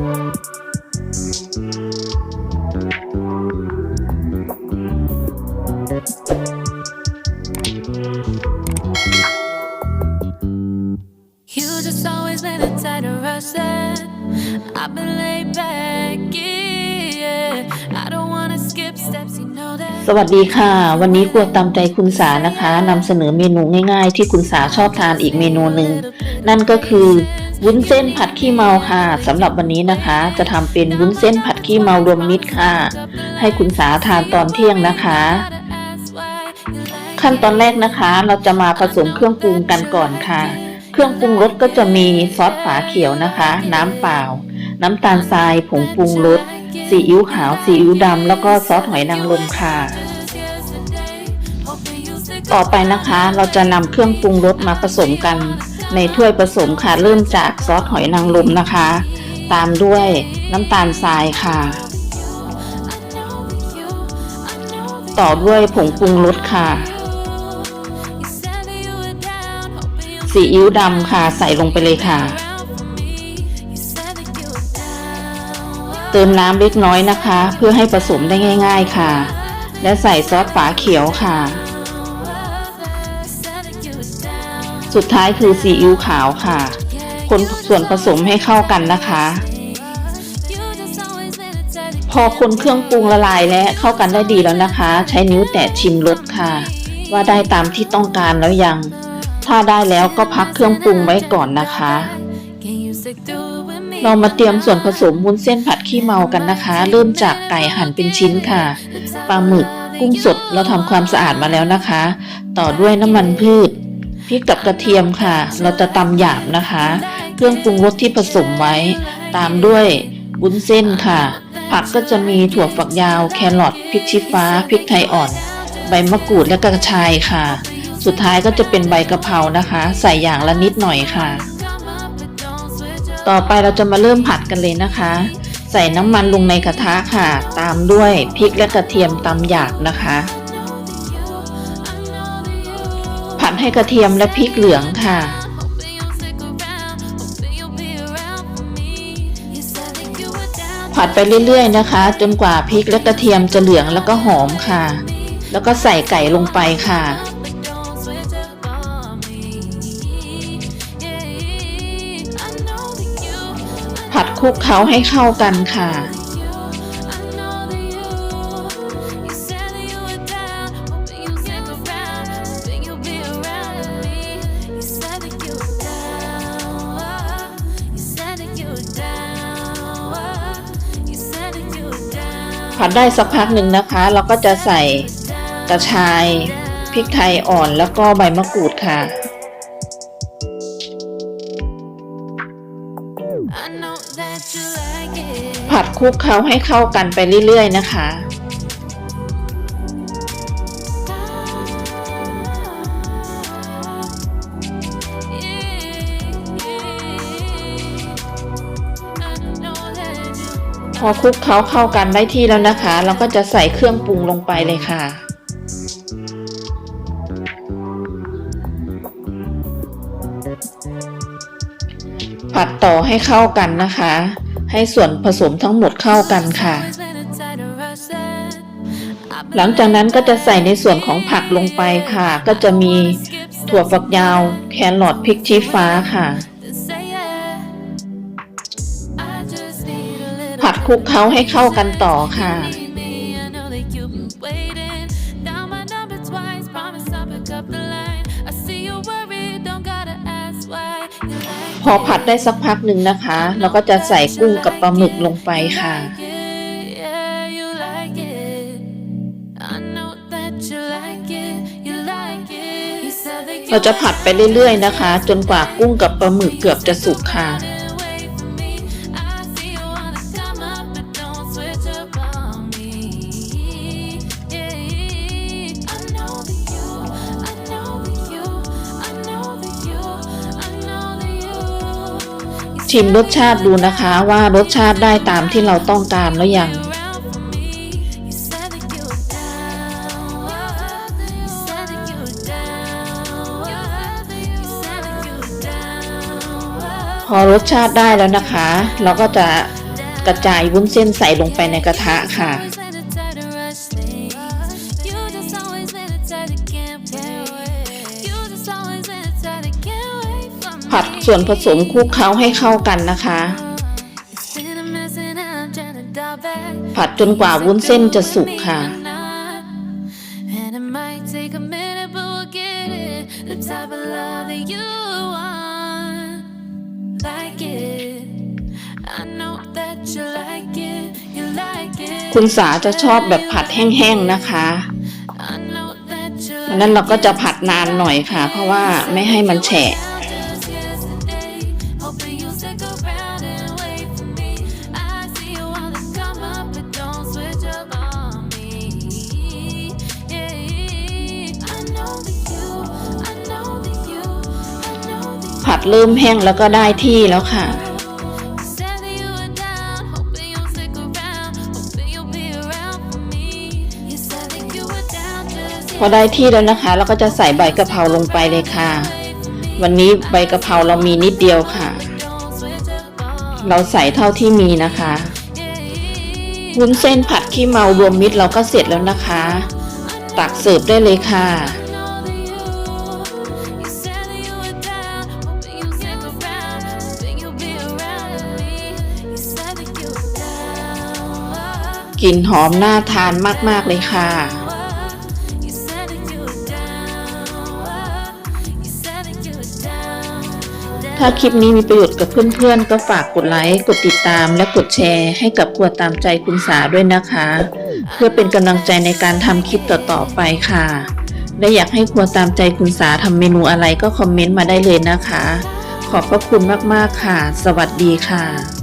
สวัสดีค่ะ วันนี้ครัวตามใจคุณสานะคะนำเสนอเมนูง่ายๆ ที่คุณสาชอบทานอีกเมนูหนึ่งนั่นก็คือ วุ้นเส้นผัดขี้เมาค่ะสำหรับวันนี้นะคะ จะทำเป็นวุ้นเส้นผัดขี้เมารวมมิตรค่ะ ให้คุณสาทานตอนเที่ยงนะคะ ขั้นตอนแรกนะคะ เราจะมาผสมเครื่องปรุงกันก่อนค่ะ เครื่องปรุงรสก็จะมีซอสฝาเขียวนะคะ น้ำเปล่า น้ำตาลทรายผงปรุงรสซีอิ๊วขาวซีอิ๊วดำแล้วก็ซอสหอยนางรมค่ะต่อไปนะคะ เราจะนำเครื่องปรุงรสมาผสมกัน ในถ้วยผสมค่ะ เริ่มจากซอสหอยนางรมนะคะ ตามด้วยน้ำตาลทรายค่ะ ต่อด้วยผงปรุงรสค่ะซีอิ๊วดำค่ะใส่ลงไปเลยค่ะ เติมน้ำเล็กน้อยนะคะ เพื่อให้ผสมได้ง่าย ๆค่ะ และใส่ซอสฝาเขียวค่ะ สุดท้ายคือซีอิ๊วขาวค่ะ คนส่วนผสมให้เข้ากันนะคะ พอคนเครื่องปรุงละลายและเข้ากันได้ดีแล้วนะคะ ใช้นิ้วแตะชิมรสค่ะ ว่าได้ตามที่ต้องการแล้วยัง ถ้าได้แล้วก็พักเครื่องปรุงไว้ก่อนนะคะ เรามาเตรียมส่วนผสมวุ้นเส้นผัดขี้เมากันนะคะ เริ่มจากไก่หั่นเป็นชิ้นค่ะปลาหมึกกุ้งสดเราทำความสะอาดมาแล้วนะคะ ต่อด้วยน้ำมันพืช พริกกับกระเทียมค่ะ เราจะตำหยาบนะคะ เครื่องปรุงรสที่ผสมไว้ ตามด้วยวุ้นเส้นค่ะ ผักก็จะมีถั่วฝักยาว แครอทพริกชี้ฟ้าพริกไทยอ่อน ใบมะกรูดและกระชายค่ะ สุดท้ายก็จะเป็นใบกะเพรานะคะ ใส่อย่างละนิดหน่อยค่ะ ต่อไปเราจะมาเริ่มผัดกันเลยนะคะ ใส่น้ำมันลงในกระทะค่ะ ตามด้วยพริกและกระเทียมตำหยาบนะคะ ให้กระเทียมและพริกเหลืองค่ะ ผัดไปเรื่อยๆนะคะ จนกว่าพริกและกระเทียมจะเหลืองแล้วก็หอมค่ะ แล้วก็ใส่ไก่ลงไปค่ะผัดคลุกเคล้าให้เข้ากันค่ะ ผัดได้สักพักหนึ่งนะคะ เราก็จะใส่กระชายพริกไทยอ่อนแล้วก็ใบมะกรูดค่ะ ผัดคลุกเคล้าให้เข้ากันไปเรื่อยๆนะคะ พอคลุกเคล้าเข้ากันได้ที่แล้วนะคะ เราก็จะใส่เครื่องปรุงลงไปเลยค่ะ ผัดต่อให้เข้ากันนะคะ ให้ส่วนผสมทั้งหมดเข้ากันค่ะ หลังจากนั้นก็จะใส่ในส่วนของผักลงไปค่ะ ก็จะมีถั่วฝักยาว แครอทพริกชี้ฟ้าค่ะ ผัดคลุกเคล้าให้เข้ากันต่อค่ะ พอผัดได้สักพักหนึ่งนะคะ เราก็จะใส่กุ้งกับปลาหมึกลงไปค่ะ เราจะผัดไปเรื่อยๆนะคะ จนกว่ากุ้งกับปลาหมึกเกือบจะสุกค่ะ ชิมรสชาติดูนะคะว่ารสชาติได้ตามที่เราต้องการแล้วยังพอรสชาติได้แล้วนะคะ เราก็จะกระจายวุ้นเส้นใส่ลงไปในกระทะค่ะ ผัดส่วนผสมคลุกเคล้าให้เข้ากันนะคะ ผัดจนกว่าวุ้นเส้นจะสุกค่ะ คุณสาจะชอบแบบผัดแห้งๆนะคะนั้นเราก็จะผัดนานหน่อยค่ะ เพราะว่าไม่ให้มันแฉะ Hoping you'll stick around and wait for me. I see you wanna come up, but don't switch up on me. Yeah, I know that you, I know that you, I know that you. ผัดเริ่มแห้งแล้วก็ได้ที่แล้วค่ะ You said that you were down, hoping you'll stick around, hoping you'll be around for me. You said that you were down just พอได้ที่แล้วนะคะ เราก็จะใส่ใบกะเพราลงไปเลยค่ะ วันนี้ใบกะเพราเรามีนิดเดียวค่ะ เราใส่เท่าที่มีนะคะวุ้นเส้นผัดขี้เมารวมมิตรเราก็เสร็จแล้วนะคะ ตักเสิร์ฟได้เลยค่ะกลิ่นหอมน่าทานมาก ๆ เลยค่ะ ถ้าคลิปนี้มีประโยชน์กับเพื่อนๆ ก็ฝากกดไลค์ กดติดตาม และกดแชร์ให้กับครัวตามใจคุณสาด้วยนะคะ เพื่อเป็นกำลังใจในการทำคลิปต่อๆไปค่ะ และอยากให้ครัวตามใจคุณสาทำเมนูอะไรก็คอมเมนต์มาได้เลยนะคะ ขอบพระคุณมากๆค่ะ สวัสดีค่ะ